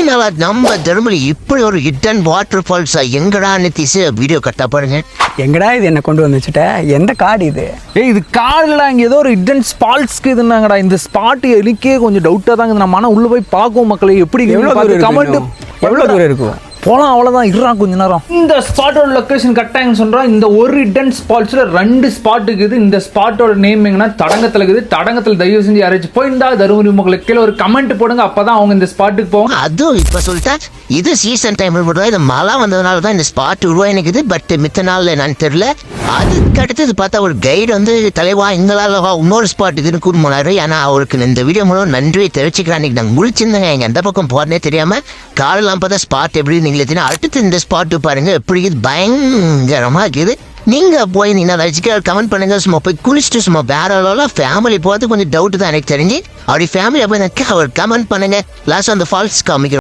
ஃபைனலா நம்ம தருமபுரி இப்படி ஒரு ஹிடன் வாட்டர் ஃபால்ஸா எங்கடா நித்திச்சு வீடியோ கட்டா பாருங்க. எங்கடா இது என்ன கொண்டு வந்து வச்சுட்ட எந்த காடு இது? ஏய் இது கார்லடா இங்கே ஏதோ ஒரு ஹிடன் ஸ்பாட்ஸ்க்கு இதுனாங்கடா இந்த ஸ்பாட் எனக்கே கொஞ்சம் டவுட்டாக தாங்க இருக்கு. நான் மன உள்ள போய் பார்க்கவும் மக்களே எப்படி எவ்வளோ கமெண்ட்? எவ்வளோ தூரம் இருக்கும் போலாம் அவ்வளோதான் இருறான் கொஞ்ச நேரம். இந்த ஸ்பாட்டோட லொக்கேஷன் கரெக்டாக சொல்கிறோம் இந்த ஒரு ஹிடன் ஸ்பாட்ஸில் ரெண்டு ஸ்பாட் இருக்குது. இந்த ஸ்பாட்டோட நேம் எங்கன்னா தடங்கத்தில் இருக்குது. தடங்கத்தில் தயவு செஞ்சு யாராச்சும் போயிருந்தா தருமபுரி மக்களுக்கு கீழே ஒரு கமெண்ட் போடுங்க. அப்போ தான் அவங்க இந்த ஸ்பாட்டுக்கு போவாங்க. அதுவும் இப்ப சொல்லிட்டா இது சீசன் டைம்ல மட்டும் தான் இது மழை வந்ததுனால தான் இந்த ஸ்பாட் உருவாயினுக்குது. பட் மித்த நாள்ல என்னன்னு தெரியல. அதுக்கு அடுத்தது பார்த்தா ஒரு கைடு வந்து தலைவா எங்களால வா, இன்னொரு ஸ்பாட் இதுன்னு கூட்டு போனாரு. ஏன்னா அவருக்கு இந்த வீடியோ மூலம் நன்றியை தெரிவிச்சுக்கிறேன். நாங்கள் முழிச்சிருந்தேங்க எங்க எந்த பக்கம் போறனே தெரியாம காலெல்லாம் பார்த்தா ஸ்பாட் எப்படி நீங்களே தெரியும் அடுத்து இந்த ஸ்பாட் பாருங்க எப்படி இது பயங்கரமா இருக்குது. நீங்க போய் நீங்க ரசிக்க கமெண்ட் பண்ணுங்க சும்மா போய் குளிச்சுட்டு சும்மா வேற அளவுல ஃபேமிலி போகிறது கொஞ்சம் டவுட் தான் எனக்கு தெரிஞ்சு. அப்படி ஃபேமிலியை போய் அவர் கமெண்ட் பண்ணுங்க. லாஸ்ட் அந்த ஃபால்ஸ் காமிக்கிறோம்.